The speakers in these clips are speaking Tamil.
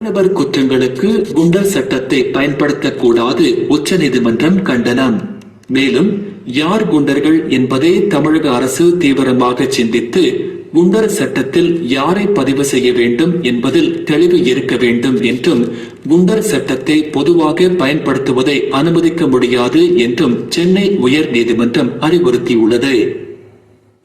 தனிநபர் குற்றங்களுக்கு குண்டர் சட்டத்தை பயன்படுத்தக்கூடாது உச்சநீதிமன்றம் கண்டனம். மேலும் யார் குண்டர்கள் என்பதை தமிழக அரசு தீவிரமாக சிந்தித்து குண்டர் சட்டத்தில் யாரை பதிவு செய்ய வேண்டும் என்பதில் தெளிவு இருக்க வேண்டும் என்றும் குண்டர் சட்டத்தை பொதுவாக பயன்படுத்துவதை அனுமதிக்க முடியாது என்றும் சென்னை உயர் நீதிமன்றம் அறிவுறுத்தியுள்ளது.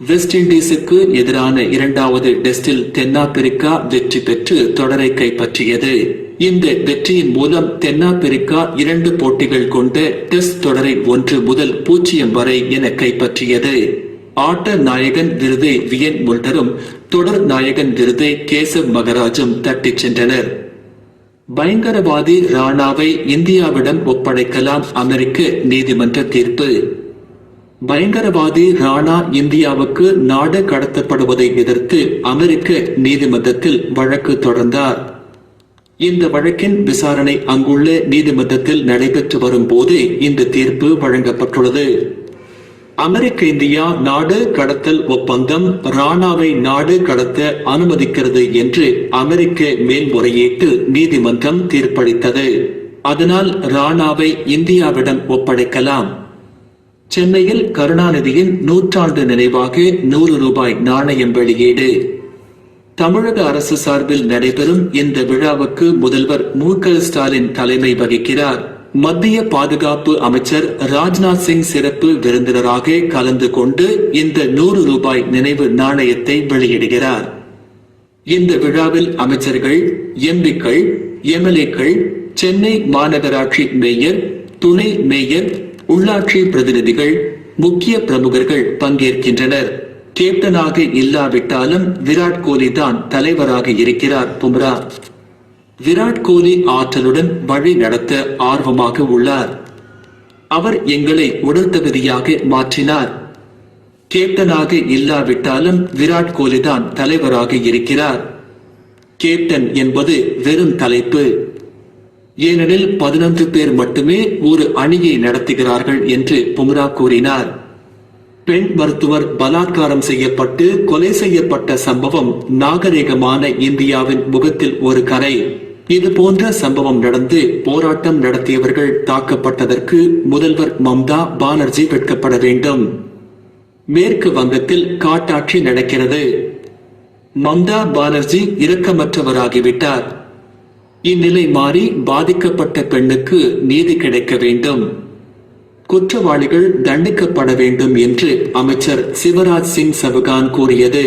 வெஸ்ட் இண்டீஸுக்கு எதிரான இரண்டாவது டெஸ்டில் தென்னாப்பிரிக்கா வெற்றி பெற்று தொடரை கைப்பற்றியது. இந்த வெற்றியின் மூலம் தென்னாப்பிரிக்கா இரண்டு போட்டிகள் கொண்ட டெஸ்ட் தொடரை ஒன்று முதல் பூஜ்ஜியம் வரை என கைப்பற்றியது. ஆட்ட நாயகன் விருதை வியன் முல்டரும் தொடர் நாயகன் விருதை கேசவ் மகராஜும் தட்டிச் சென்றனர். பயங்கரவாதி ராணாவை இந்தியாவிடம் ஒப்படைக்கலாம் அமெரிக்க நீதிமன்ற தீர்ப்பு. பயங்கரவாதி ராணா இந்தியாவுக்கு நாடு கடத்தப்படுவதை எதிர்த்து அமெரிக்க நீதிமன்றத்தில் வழக்கு தொடர்ந்தார். இந்த வழக்கின் விசாரணை அங்குள்ள நீதிமன்றத்தில் நடைபெற்று வரும் போது இந்த தீர்ப்பு வழங்கப்பட்டுள்ளது. அமெரிக்க இந்தியா நாடு கடத்தல் ஒப்பந்தம் ராணாவை நாடு கடத்த அனுமதிக்கிறது என்று அமெரிக்க மேல்முறையீட்டு நீதிமன்றம் தீர்ப்பளித்தது. அதனால் ராணாவை இந்தியாவிடம் ஒப்படைக்கலாம். சென்னையில் கருணாநிதியின் நூற்றாண்டு நினைவாக நூறு ரூபாய் நாணயம் வெளியீடு. தமிழக அரசு சார்பில் நடைபெறும் இந்த விழாவுக்கு முதல்வர் மு க ஸ்டாலின் தலைமை வகிக்கிறார். மத்திய பாதுகாப்பு அமைச்சர் ராஜ்நாத் சிங் சிறப்பு விருந்தினராக கலந்து கொண்டு இந்த நூறு ரூபாய் நினைவு நாணயத்தை வெளியிடுகிறார். இந்த விழாவில் அமைச்சர்கள் எம்பிக்கள் எம்எல்ஏக்கள் சென்னை மாநகராட்சி மேயர் துணை மேயர் உள்ளாட்சி பிரதிநிதிகள் முக்கிய பிரமுகர்கள் பங்கேற்கின்றனர். கேப்டனாக இல்லாவிட்டாலும் விராட் கோலி தான் தலைவராக இருக்கிறார் பும்ரா. விராட் கோலி ஆற்றலுடன் வழி நடத்த ஆர்வமாக உள்ளார். அவர் எங்களை உடல் தகுதியாக மாற்றினார். கேப்டனாக இல்லாவிட்டாலும் விராட் கோலி தான் தலைவராக இருக்கிறார். கேப்டன் என்பது வெறும் தலைப்பு. ஏனெனில் பதினொன்று பேர் மட்டுமே ஒரு அணியை நடத்துகிறார்கள் என்று பும்ரா கூறினார். பெண் மருத்துவர் பலாத்காரம் செய்யப்பட்டு கொலை செய்யப்பட்ட சம்பவம் நாகரிகமான இந்தியாவின் முகத்தில் ஒரு கரை இது போன்ற சம்பவம் நடந்து போராட்டம் நடத்தியவர்கள் தாக்கப்பட்டதற்கு முதல்வர் மம்தா பானர்ஜி வெட்கப்பட வேண்டும். மேற்கு வங்கத்தில் காட்டாட்சி நடக்கிறது. மம்தா பானர்ஜி இரக்கமற்றவராகிவிட்டார். இந்நிலை மாறி பாதிக்கப்பட்ட பெண்ணுக்கு நீதி கிடைக்க வேண்டும். குற்றவாளிகள் தண்டிக்கப்பட வேண்டும் என்று அமைச்சர் சிவராஜ் சிங் சவுகான் கூறியது.